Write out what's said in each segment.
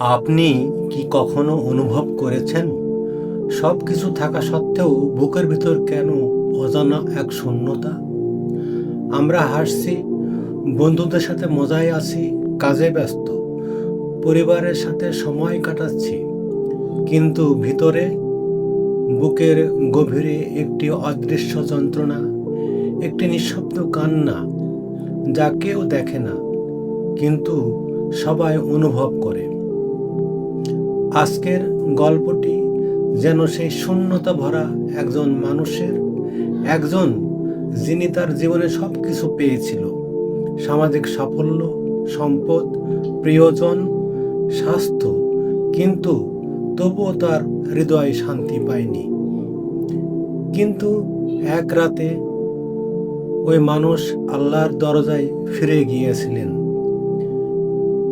আপনি কি কখনো অনুভব করেছেন? সব কিছু থাকা সত্ত্বেও বুকের ভিতর কেন অজানা এক শূন্যতা? আমরা হাসছি, বন্ধুদের সাথে মজায় আছি, কাজে ব্যস্ত, পরিবারের সাথে সময় কাটাচ্ছি, কিন্তু ভিতরে বুকের গভীরে একটি অদৃশ্য যন্ত্রণা, একটি নিঃশব্দ কান্না যা কেউ দেখে না, কিন্তু সবাই অনুভব করে। আজকের গল্পটি যেন সেই শূন্যতা ভরা একজন মানুষের, একজন যিনি তার জীবনে সব কিছু পেয়েছিল। সামাজিক সাফল্য, সম্পদ, প্রিয়জন, স্বাস্থ্য, কিন্তু তবুও তার হৃদয় শান্তি পায়নি। কিন্তু এক রাতে ওই মানুষ আল্লাহর দরজায় ফিরে গিয়েছিলেন।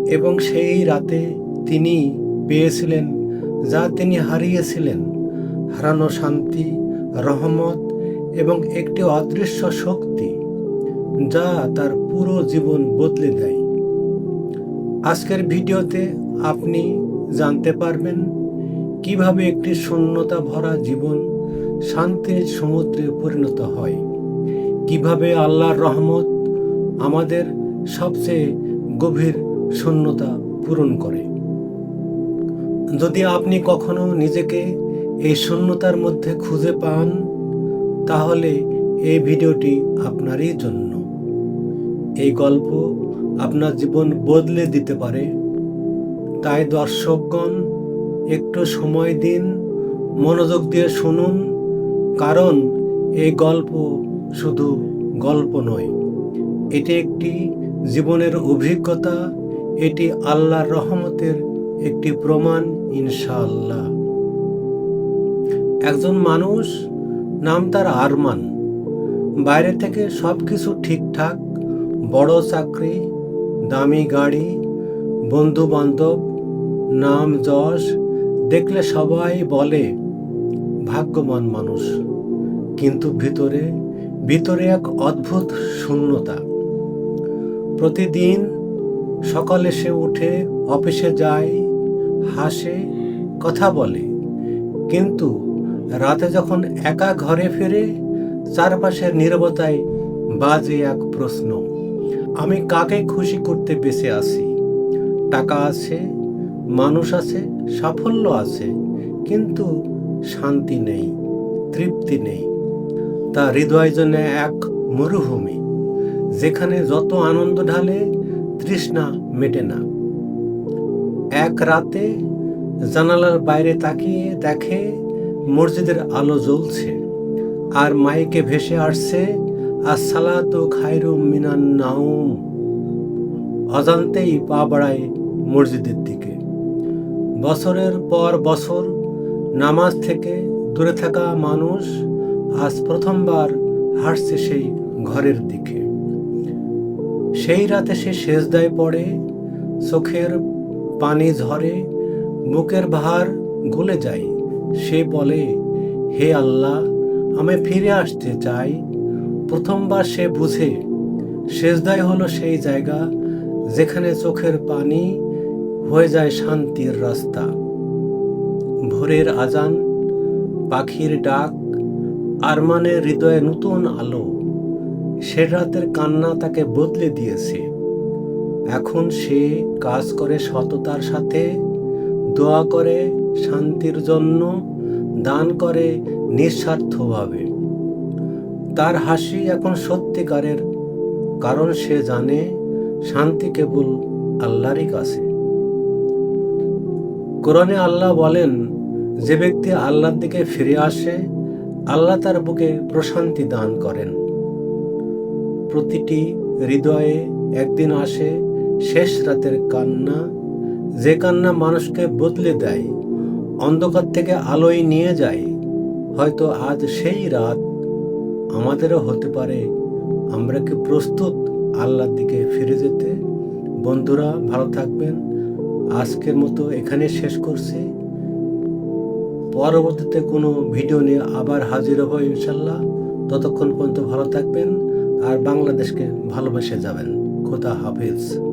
এবং সেই রাতে তিনি পেয়েছিলেন, যা তিনি হারিয়েছিলেন। হারানো শান্তি, রহমত এবং একটি অদৃশ্য শক্তি, যা তার পুরো জীবন বদলে দেয়। আজকের ভিডিওতে আপনি জানতে পারবেন কীভাবে একটি শূন্যতা ভরা জীবন শান্তির সমুদ্রে পরিণত হয়। কীভাবে আল্লাহর রহমত আমাদের সবচেয়ে গভীর শূন্যতা পূরণ করে। যদি আপনি কখনো নিজেকে এই শূন্যতার মধ্যে খুঁজে পান, তাহলে এই ভিডিওটি আপনারই জন্য। এই গল্প আপনার জীবন বদলে দিতে পারে। তাই দর্শকগণ, একটু সময় দিন, মনোযোগ দিয়ে শুনুন, কারণ এই গল্প শুধু গল্প নয়, এটি একটি জীবনের অভিজ্ঞতা, এটি আল্লাহর রহমতের একটি প্রমাণ, ইনশাআল্লাহ। একজন মানুষ, নাম তার আরমান। বাইরে থেকে সব কিছু ঠিকঠাক, বড় চাকরি, দামি গাড়ি বন্ধু বান্ধব নাম, যশ, দেখলে সবাই বলে, ভাগ্যবান মানুষ। কিন্তু ভিতরে ভিতরে এক অদ্ভুত শূন্যতা। প্রতিদিন সকালে সে উঠে অফিসে যায় হাসে, কথা বলে। কিন্তু রাতে যখন একা ঘরে ফেরে, চারপাশের নীরবতায় বাজে এক প্রশ্ন, আমি কাকে খুশি করতে বেঁচে আছি? টাকা আছে, মানুষ আছে, সাফল্য আছে, কিন্তু শান্তি নেই, তৃপ্তি নেই। তা হৃদয় জন্য এক মরুভূমি, যেখানে যত আনন্দ ঢালে, তৃষ্ণা মেটে না। এক রাতে জানালার বাইরে তাকিয়ে দেখে মসজিদের আলো জ্বলছে আর মাইকে ভেসে আসছে আর সালাত খাইরু মিনান নাউম অজান্তেই পা বাড়ায় মসজিদের দিকে। বছরের পর বছর নামাজ থেকে দূরে থাকা মানুষ আজ প্রথমবার হাসছে সেই ঘরের দিকে। সেই রাতে সে সেজদায় পড়ে, চোখের পানি ঝরে, বুকের ভার গলে যায়। সে বলে, হে আল্লাহ, আমি ফিরে আসতে চাই। প্রথমবার সে বুঝে, সেজদাই হলো সেই জায়গা যেখানে চোখের পানি হয়ে যায় শান্তির রাস্তা। ভোরের আজান, পাখির ডাক, আরমানের হৃদয়ে নতুন আলো। সে রাতের কান্না তাকে বদলে দিয়েছে। এখন সে কাজ করে সততার সাথে, দোয়া করে শান্তির জন্য, দান করে নিঃস্বার্থভাবে। তার হাসি এখন সত্যিকারের, কারণ সে জানে শান্তি কেবল আল্লাহরই কাছে। কোরআনে আল্লাহ বলেন, যে ব্যক্তি আল্লাহর দিকে ফিরে আসে, আল্লাহ তার বুকে প্রশান্তি দান করেন। প্রতিটি হৃদয়ে একদিন আসে শেষ রাতের কান্না, যে কান্না মানুষকে বদলে দেয়, অন্ধকার থেকে আলোয় নিয়ে যায়, হয়তো আজ সেই রাত আমাদেরও হতে পারে। আমরা কি প্রস্তুত আল্লাহর দিকে ফিরে যেতে? বন্ধুরা, ভালো থাকবেন। আজকের মতো এখানে শেষ করছি। পরবর্তীতে কোনো ভিডিও নিয়ে আবার হাজির হব ইনশাল্লাহ ততক্ষণ পর্যন্ত ভালো থাকবেন আর বাংলাদেশকে ভালোবেসে যাবেন। খোদা হাফিজ।